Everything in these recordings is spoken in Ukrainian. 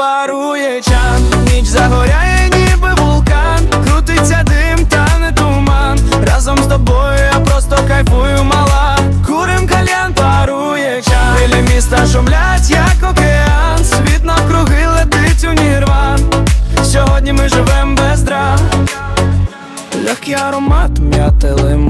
парує чан, ніч загоряє, ніби вулкан, крутиться дим, та не туман. Разом з тобою я просто кайфую, мала. Курим кальян парує чан. Хвилі міста шумлять, як океан. Світ навкруги летить у нірван. Сьогодні ми живем без драм. Легкий аромат, м'яти лимон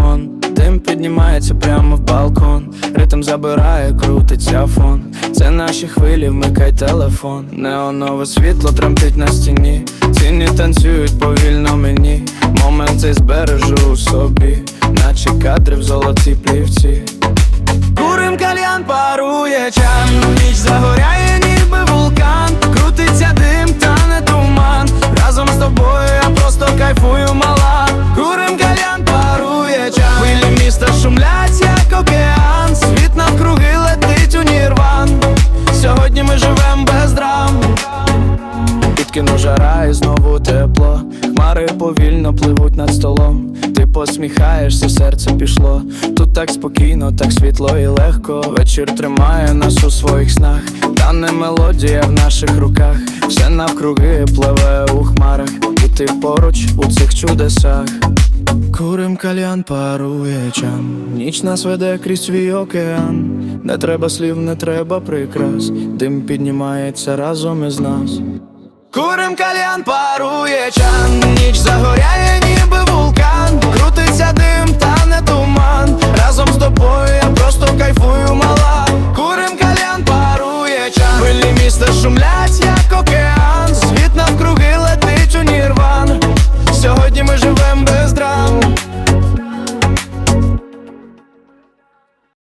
піднімається прямо в балкон. Ритм забирає, крутиться фон. Це наші хвилі, вмикай телефон. Неонове світло тремтить на стіні. Ціні танцюють повільно мені. Момент цей збережу у собі Наче кадри в золотій плівці. Курим кальян парує чан Ніч загоряє, шумлять, як океан Світ навкруги летить у нірван. Сьогодні ми живем без драм. Підкину жара і знову тепло. Хмари повільно пливуть над столом. Ти посміхаєшся, серце пішло. Тут так спокійно, так світло і легко. Вечір тримає нас у своїх снах. Та не мелодія в наших руках. Все навкруги пливе у хмарах. І ти поруч у цих чудесах Курим кальян парує чан, ніч нас веде крізь свій океан, не треба слів, не треба прикрас, дим піднімається разом із нас. Курим кальян парує чан, ніч загоряє, ніби вулкан, крутиться дим, та не туман. Разом з тобою я просто кайфую мала. Курим кальян парує чан, хвилі міста шумлять. я